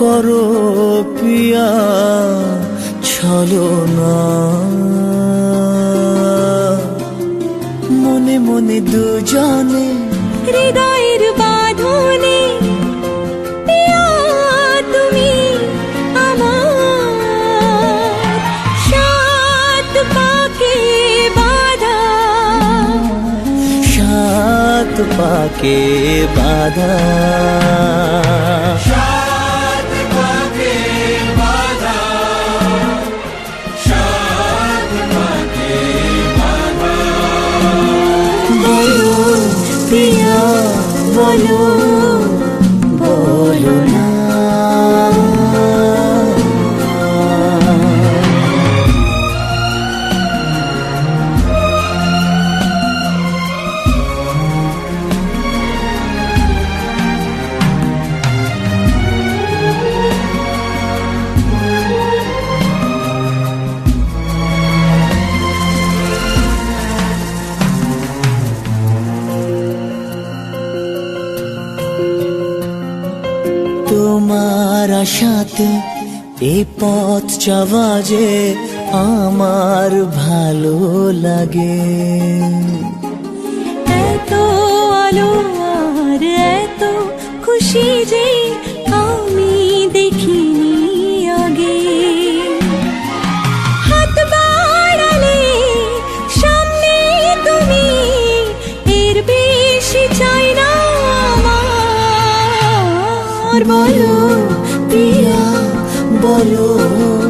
করো পিয়া ছলো না। মনে মনে দুজনে হৃদয়ের বাঁধনে পাকে বাধা। বলো বলো। তোমার আশাতে এই পথ চাওয়া যে আমার ভালো লাগে। এত বলো বলো বলো।